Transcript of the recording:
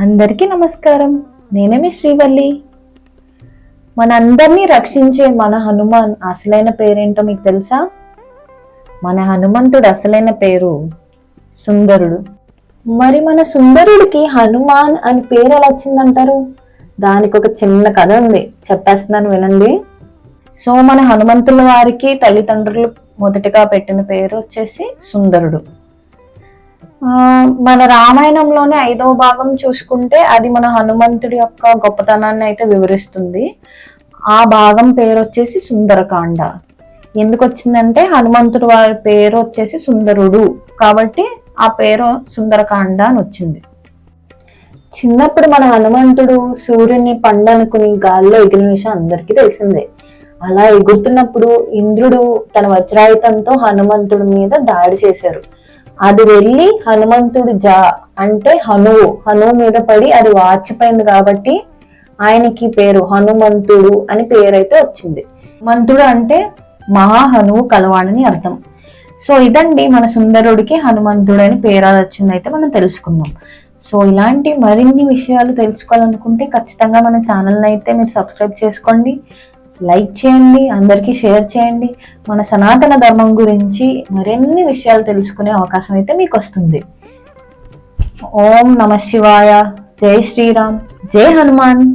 అందరికీ నమస్కారం. నేనే మీ శ్రీవల్లి. మనందరినీ రక్షించే మన హనుమాన్ అసలైన పేరేంటో మీకు తెలుసా? మన హనుమంతుడు అసలైన పేరు సుందరుడు. మరి మన సుందరుడికి హనుమాన్ అని పేరు ఎలా వచ్చిందంటారు? దానికి ఒక చిన్న కథ ఉంది. చెప్పేస్తున్నాను వినండి. సో మన హనుమంతుల వారికి తల్లిదండ్రులు మొదటగా పెట్టిన పేరు వచ్చేసి సుందరుడు. మన రామాయణంలోనే ఐదవ భాగం చూసుకుంటే అది మన హనుమంతుడి యొక్క గొప్పతనాన్ని అయితే వివరిస్తుంది. ఆ భాగం పేరు వచ్చేసి సుందరకాండ. ఎందుకు వచ్చిందంటే హనుమంతుడు వారి పేరు వచ్చేసి సుందరుడు. కాబట్టి ఆ పేరు సుందరకాండ అని వచ్చింది. చిన్నప్పుడు మన హనుమంతుడు సూర్యుని పండనుకుని గాల్లో ఎగిరిన విషయం అందరికీ తెలిసిందే. అలా ఎగురుతున్నప్పుడు ఇంద్రుడు తన వజ్రాయుధంతో హనుమంతుడి మీద దాడి చేశారు. అది వెళ్ళి హనుమంతుడి జా అంటే హనువు హనువు మీద పడి అది వాచిపోయింది కాబట్టి ఆయనకి పేరు హనుమంతుడు అని పేరైతే వచ్చింది. మంతుడు అంటే మహాహనువు కలవాడని అర్థం. సో ఇదండి మన సుందరుడికి హనుమంతుడు అని పేరు వచ్చింది అయితే మనం తెలుసుకుందాం. సో ఇలాంటి మరిన్ని విషయాలు తెలుసుకోవాలనుకుంటే ఖచ్చితంగా మన ఛానల్ని అయితే మీరు సబ్స్క్రైబ్ చేసుకోండి. లైక్ చేయండి అందరికీ షేర్ చేయండి. మన సనాతన ధర్మం గురించి మరిన్ని విషయాలు తెలుసుకునే అవకాశం అయితే మీకు వస్తుంది. ఓం నమ శివాయ. జై శ్రీరామ్. జై హనుమాన్.